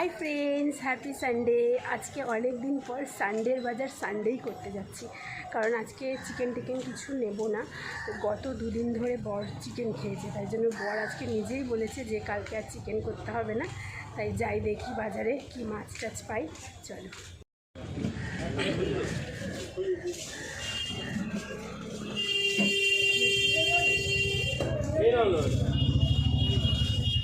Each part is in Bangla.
হাই ফ্রেন্ডস হ্যাপি সানডে আজকে অনেক দিন পর সানডের বাজার সানডেই করতে যাচ্ছি। কারণ আজকে চিকেন টিকেন কিছু নেব না। গত দুদিন ধরে বর চিকেন খেয়েছে তাই জন্য বর আজকে নিজেই বলেছে যে কালকে আর চিকেন করতে হবে না। তাই যাই দেখি বাজারে কি মাছ টাছ পাই চলো।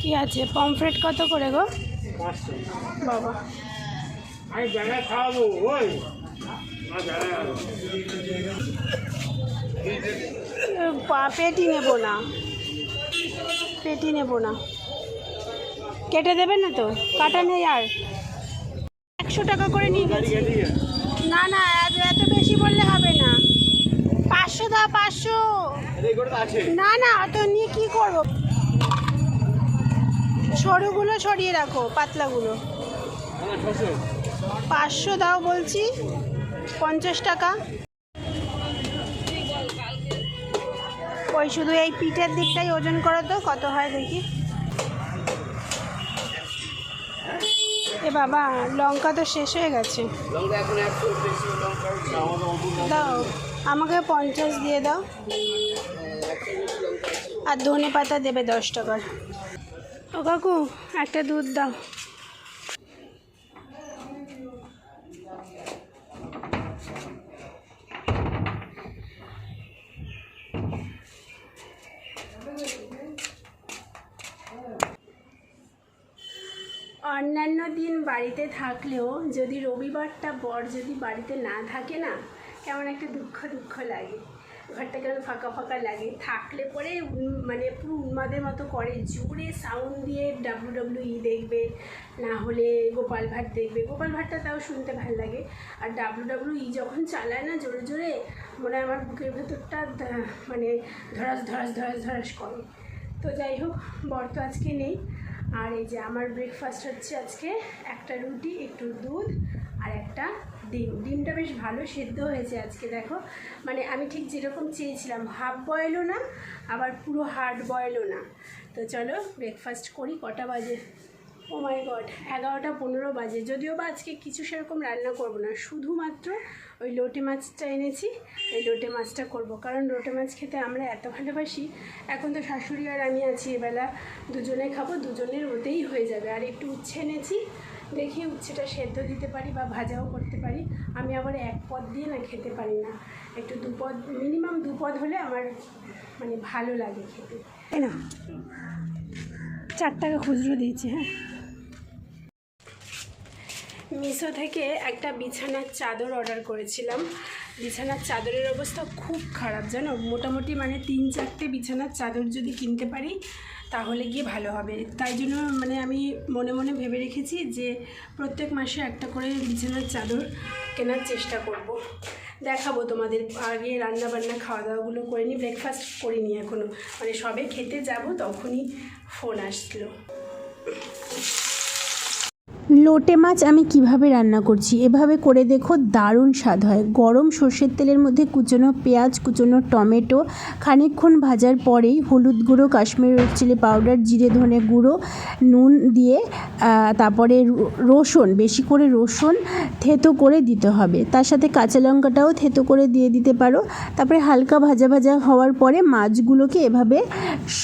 কি আছে? পমফ্রেট কত করে গো? পাঁচশো। বাবা। আমি খাওয়াবো ওই। পেটি নেব না। পেটি নেব না। কেটে দেবেন না তো? কাটা নেই আর। একশো টাকা করে নিয়ে গেছি। না না এত এত বেশি বললে হবে না। পাঁচশো দা পাঁচশো। না না অত নিয়ে কি করব? সরুগুলো ছড়িয়ে রাখো পাতলাগুলো। পাঁচশো দাও বলছি, পঞ্চাশ টাকা। ওই শুধু এই পিঠের দিকটাই ওজন করো তো, কত হয় দেখি। এ বাবা, লঙ্কা তো শেষ হয়ে গেছে। দাও, আমাকে পঞ্চাশ দিয়ে দাও। আর ধনে পাতা দেবে দশ টাকার। ও কাকু, একটা দুধ দাও। অন্যান্য দিন বাড়িতে থাকলেও যদি রবিবারটা বর যদি বাড়িতে না থাকে না, কেমন একটা দুঃখ দুঃখ লাগে। ঘরটা কেমন ফাঁকা ফাঁকা লাগে। থাকলে পরে মানে পুরো উন্মাদের মতো করে জোরে সাউন্ড দিয়ে ডাব্লু ডাব্লু ই দেখবে, না হলে গোপাল ভাট দেখবে। গোপাল ভাটটা তাও শুনতে ভালো লাগে। আর ডাব্লু ডাব্লু ই যখন চালায় না জোরে জোরে, মনে হয় আমার বুকের ভেতরটা মানে ধরাস ধরাস ধরাস ধরাস করে। তো যাই হোক, বর তো আজকে নেই। আর এই যে আমার ব্রেকফাস্ট হচ্ছে আজকে, একটা রুটি, একটু দুধ আর একটা ডিম। ডিমটা বেশ ভালো সেদ্ধ হয়েছে আজকে, দেখো। মানে আমি ঠিক যেরকম চেয়েছিলাম হাফ বয়েলও না, আবার পুরো হার্ড বয়েলও না। তো চলো ব্রেকফাস্ট করি, কটা বাজে? ও মাই গড এগারোটা পনেরো বাজে। যদিও বা আজকে কিছু সেরকম রান্না করব না, শুধুমাত্র ওই লোটে মাছটা এনেছি ওই লোটে মাছটা করব। কারণ লোটে মাছ খেতে আমরা এত ভালোবাসি, এখন তো শাশুড়ি আর আমি আছি এবেলা, দুজনে খাব, দুজনের ওতেই হয়ে যাবে। আর একটু উচ্ছে এনেছি, দেখি উচ্ছেটা সেদ্ধ দিতে পারি বা ভাজাও করতে পারি। আমি আবার এক পদ দিয়ে না খেতে পারি না। একটু দুপদ মিনিমাম দুপদ হলে আমার মানে ভালো লাগে খেতে। তাই না চার টাকা খুচরো দিয়েছি হ্যাঁ। মিশো থেকে একটা বিছানার চাদর অর্ডার করেছিলাম। বিছানার চাদরের অবস্থা খুব খারাপ, জানো? মোটামুটি মানে তিন চারটে বিছানার চাদর যদি কিনতে পারি, তাহলে গিয়ে ভালো হবে। তাই জন্য মানে আমি মনে মনে ভেবে রেখেছি যে প্রত্যেক মাসে একটা করে বিছানার চাদর কেনার চেষ্টা করব। দেখাবো তোমাদের। আগে রান্না বান্না খাওয়া দাওয়াগুলো করে নিই ব্রেকফাস্ট করিনি এখনও মানে সবে খেতে যাব, তখনই ফোন আসলো। লোটে মাছ আমি কীভাবে রান্না করছি? এভাবে করে দেখো দারুণ স্বাদ হয়। গরম সর্ষের তেলের মধ্যে কুচনো পেঁয়াজ, কুচনো টমেটো, খানিকক্ষণ ভাজার পরেই হলুদ গুঁড়ো, কাশ্মীর রেড চিলি পাউডার জিরে ধনে গুঁড়ো, নুন দিয়ে তারপরে রসুন, বেশি করে রসুন থেতো করে দিতে হবে। তার সাথে কাঁচা লঙ্কাটাও থেতো করে দিয়ে দিতে পারো। তারপরে হালকা ভাজা ভাজা হওয়ার পরে মাছগুলোকে এভাবে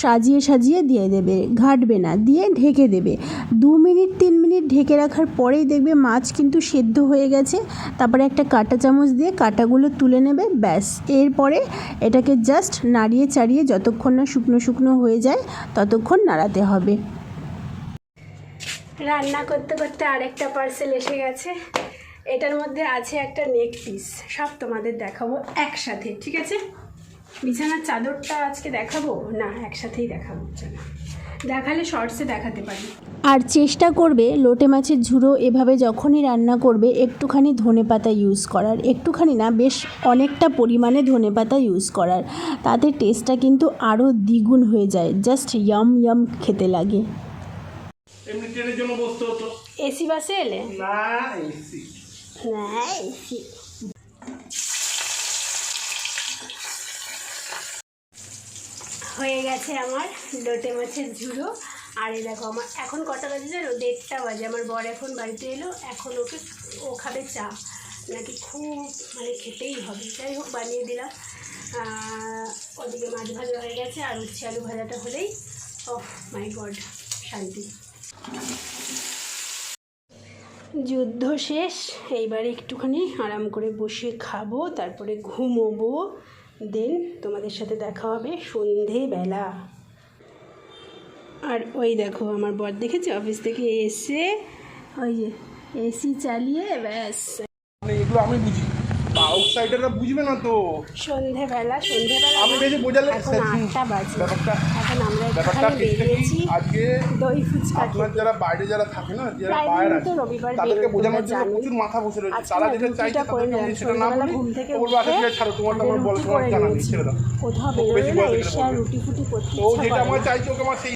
সাজিয়ে সাজিয়ে দিয়ে দেবে। ঘাটবে না, দিয়ে ঢেকে দেবে। দু মিনিট, তিন মিনিট ঢেকে রাখার পরেই দেখবে মাছ কিন্তু সেদ্ধ হয়ে গেছে। তারপরে একটা কাঁটা চামচ দিয়ে কাঁটাগুলো তুলে নেবে, ব্যাস। এরপরে এটাকে জাস্ট নাড়িয়ে চাড়িয়ে যতক্ষণ না শুকনো শুকনো হয়ে যায়, ততক্ষণ নাড়াতে হবে। রান্না করতে করতে আরেকটা পার্সেল এসে গেছে। এটার মধ্যে আছে একটা নেক পিস সব তোমাদের দেখাবো একসাথে, ঠিক আছে? বিছানার চাদরটা আজকে দেখাবো? না, একসাথেই দেখাবো, চলো। দেখালে শর্টসে দেখাতে পারি। আর চেষ্টা করবে লোটে মাছের ঝুড়ো এভাবে যখনই রান্না করবে একটুখানি ধনে পাতা ইউজ করার। একটুখানি না বেশ অনেকটা পরিমাণে ধনে পাতা ইউজ করার। তাতে টেস্টটা কিন্তু আরও দ্বিগুণ হয়ে যায় জাস্ট ইয়াম ইয়াম খেতে লাগে। এমনি ট্রেনের জন্য বসতে হতো। এসি বাসে এলে? না এসি না এসি হয়ে গেছে আমার লোটে মাছের ঝুড়ো। আর এই দেখো আমার এখন কটা বাজে জানো? দেড়টা বাজে। আমার বর এখন বাড়িতে এলো। এখন ওকে ও খাবে চা। নাকি খুব মানে খেতেই হবে। যাই হোক, বানিয়ে দিলাম। ওদিকে মাছ ভাজা হয়ে গেছে আর উচ্ছে আলু ভাজাটা হলেই। ও মাই গড, শান্তি। যুদ্ধ শেষ। এইবারে একটুখানি আরাম করে বসে খাব, তারপরে ঘুমোবো। দেন তোমাদের সাথে দেখা হবে সন্ধেবেলা। আর ওই দেখো, আমার বর দেখেছে? অফিস থেকে এসে ওই যে এসি চালিয়ে ব্যাস। এগুলো আমি বুঝি। আউটসাইডাররা বুঝবে না তো? সন্ধেবেলা সন্ধেবেলা আমি বেশি বোঝালে এখন আটটা বাজে। ব্যাপারটা এখন আমরা ব্যাপারটা বেরিয়েছি আজকে দই ফুচকা আপনার যারা বাইরে যারা থাকে না যারা বাইরে আছে তাদেরকে বোঝানোর জন্য প্রচুর মাথা বসে রয়েছে। তারা যেটা চাইছে তাদেরকে আমি সেটা না বলি থেকে ছাড়ো তোমার তোমার বলো তোমার জানা নেই ছেড়ে দাও। কোথাও বেশি বেরোলে না এসে রুটি ফুটি করতে তো ও যেটা আমার। চাইছে ওকে আমার সেই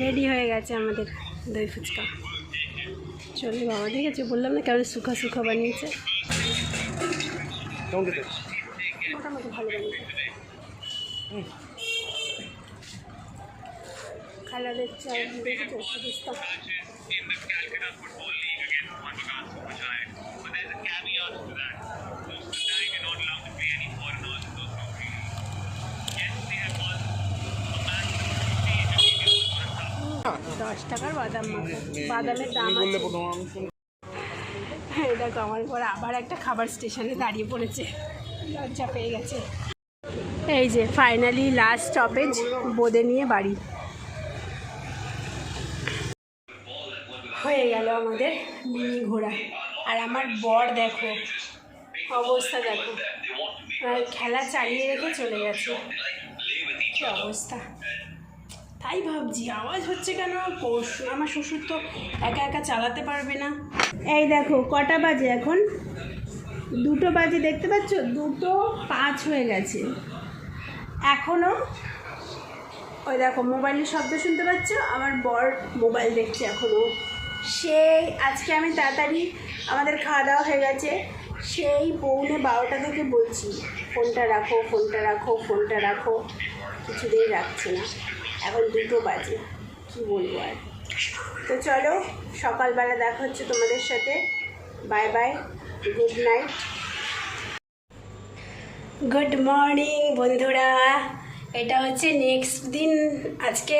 রেডি হয়ে গেছে আমাদের দই ফুচকা। চলে বাবা দেখেছ বললাম না কেমন সুখা সুখা বানিয়েছে? কেমন খেতে মোটামুটি ভালো বানিয়েছে কালারের চা দেখেছ সুবিস্তা in the Calcutta Football League against Mohanbagan Supershine. But there's a caveat to that. Those Supershine are not allowed to play any foreigners in those group leagues. Yes, they have won a match number 50 against Mohanbagan. দশ টাকার বাদাম বাদামের দাম আছে দেখো, আমার পর আবার একটা খাবার স্টেশনে দাঁড়িয়ে পড়েছে। লজ্জা পেয়ে গেছে। এই যে ফাইনালি লাস্ট স্টপেজ বোদে নিয়ে বাড়ি। হয়ে গেল আমাদের মিনি ঘোরা আর আমার বর দেখো, অবস্থা দেখো। খেলা চালিয়ে রেখে চলে গেছে। কি অবস্থা? তাই ভাবছি, আওয়াজ হচ্ছে কেন? আমার শ্বশুর তো একা একা চালাতে পারবে না। এই দেখো, কটা বাজে এখন? দুটো বাজে, দেখতে পাচ্ছ? দুটো পাঁচ হয়ে গেছে। এখনও ওই দেখো, মোবাইলের শব্দ শুনতে পাচ্ছ? আমার বর মোবাইল দেখছে এখনও সেই, আজকে আমি তাড়াতাড়ি আমাদের খাওয়া দাওয়া হয়ে গেছে। সেই পৌনে বারোটা থেকে বলছি, ফোনটা রাখো ফোনটা রাখো ফোনটা রাখো। কিছুতেই রাখছে না। এখন দুটো বাজে। কী বলব আর? তো চলো, সকালবেলা দেখা হচ্ছে তোমাদের সাথে। Bye bye good night good morning বন্ধুরা। এটা হচ্ছে নেক্সট দিন। আজকে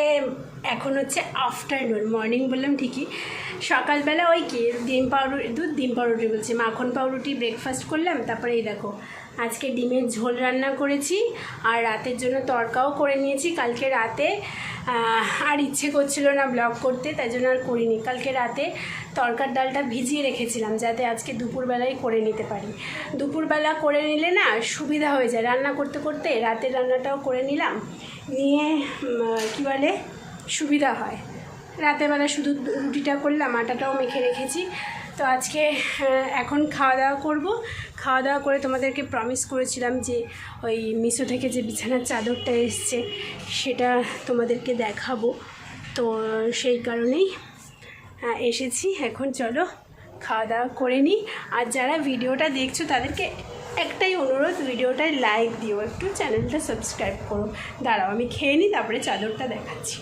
এখন হচ্ছে আফটারনুন মর্নিং বললাম ঠিকই। সকালবেলা ওই কি, ডিম পাউরুটি দুধ, ডিম পাউরুটি বলছি। মাখন পাউরুটি ব্রেকফাস্ট করলাম তারপরে এই দেখো আজকে ডিমের ঝোল রান্না করেছি আর রাতের জন্য তরকাও করে নিয়েছি। কালকে রাতে আর ইচ্ছে করছিল না ব্লগ করতে, তাই জন্য আর করিনি। কালকে রাতে তরকার ডালটা ভিজিয়ে রেখেছিলাম যাতে আজকে দুপুরবেলায় করে নিতে পারি। দুপুরবেলা করে নিলে না সুবিধা হয়ে যায়। রান্না করতে করতে রাতের রান্নাটাও করে নিলাম। নিয়ে কী বলে, সুবিধা হয়। রাতেরবেলা শুধু রুটিটা করলাম, আটাটাও মেখে রেখেছি। তো আজকে এখন খাওয়া দাওয়া করব। খাওয়া দাওয়া করে তোমাদেরকে প্রমিস করেছিলাম যে ওই মিশো থেকে যে বিছানার চাদরটা এসছে, সেটা তোমাদেরকে দেখাবো। তো সেই কারণেই এসেছি। এখন চলো খাওয়া দাওয়া করে নিই। আর যারা ভিডিওটা দেখছ, তাদেরকে একটাই অনুরোধ, ভিডিওটায় লাইক দিও। একটু চ্যানেলটা সাবস্ক্রাইব করো। দাঁড়াও, আমি খেয়ে নিই, তারপরে চাদরটা দেখাচ্ছি।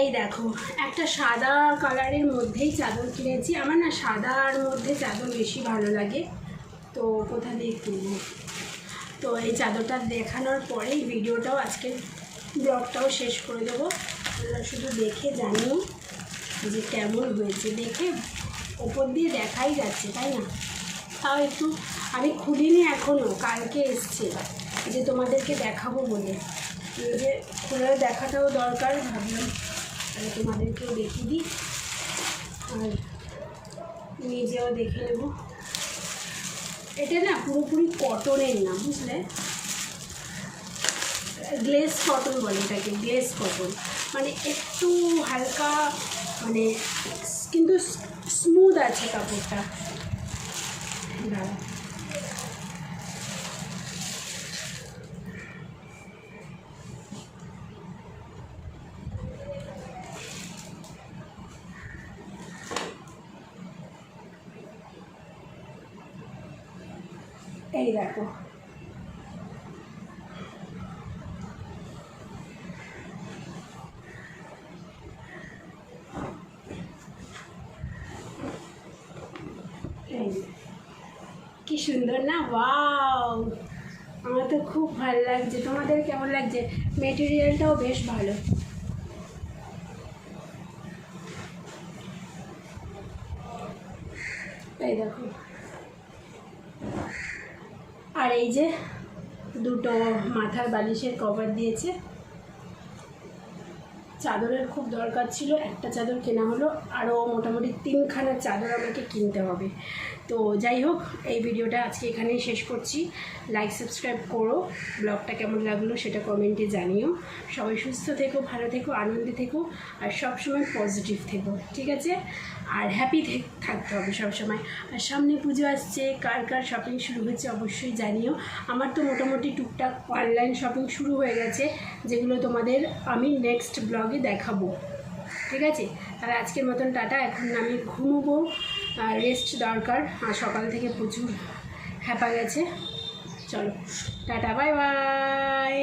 এই দেখো, একটা সাদা কালারের মধ্যেই চাদর কিনেছি। আমার না সাদার মধ্যে চাদর বেশি ভালো লাগে। তো কোথা দিয়ে কিনবো? তো এই চাদরটা দেখানোর পরেই ভিডিওটাও আজকে ব্লগটাও শেষ করে দেবো। শুধু দেখে জানিও যে কেমন হয়েছে। দেখে ওপর দিয়ে দেখাই যাচ্ছে, তাই না? তাও একটু, আমি খুলিনি এখনও কালকে এসছে যে তোমাদেরকে দেখাবো বলে। যে খুলে দেখাটাও দরকার, ভাবলাম তাহলে তোমাদেরকেও দেখিয়ে দিই। আর নিজেও দেখে নেব। এটা না পুরোপুরি কটনের না বুঝলে? গ্লেস কটন বলে এটাকে, গ্লেস কটন। মানে একটু হালকা মানে কিন্তু স্মুথ আছে কাপড়টা। দাঁড়াও। এই দেখো। কি সুন্দর না? বাউ আমার তো খুব ভালো লাগছে। তোমাদের কেমন লাগছে? মেটেরিয়ালটাও বেশ ভালো। এই দেখো। আর এই যে দুটো মাথার বালিশের কভার দিয়েছে। চাদরের খুব দরকার ছিল। একটা চাদর কেনা হলো। আরও মোটামুটি তিনখানা চাদর আমাকে কিনতে হবে। তো যাই হোক, এই ভিডিওটা আজকে এখানেই শেষ করছি। লাইক সাবস্ক্রাইব করো। ব্লগটা কেমন লাগল সেটা কমেন্টে জানিও। সবাই সুস্থ থেকো, ভালো থেকো, আনন্দে থেকো, আর সবসময় পজিটিভ থেকো, ঠিক আছে? আর হ্যাপি থাকতে হবে সবসময়। আর সামনে পুজো আসছে, কার কার শপিং শুরু হচ্ছে অবশ্যই জানিও। আমার তো মোটামুটি টুকটাক অনলাইন শপিং শুরু হয়ে গেছে, যেগুলো তোমাদের আমি নেক্সট ব্লগে দেখাবো। ঠিক আছে? তাহলে আজকের মতন টাটা, এখন আমি ঘুমোবো। রেস্ট দরকার। আর সকাল থেকে প্রচুর হ্যাপা গেছে। চলো টাটা বাই বাই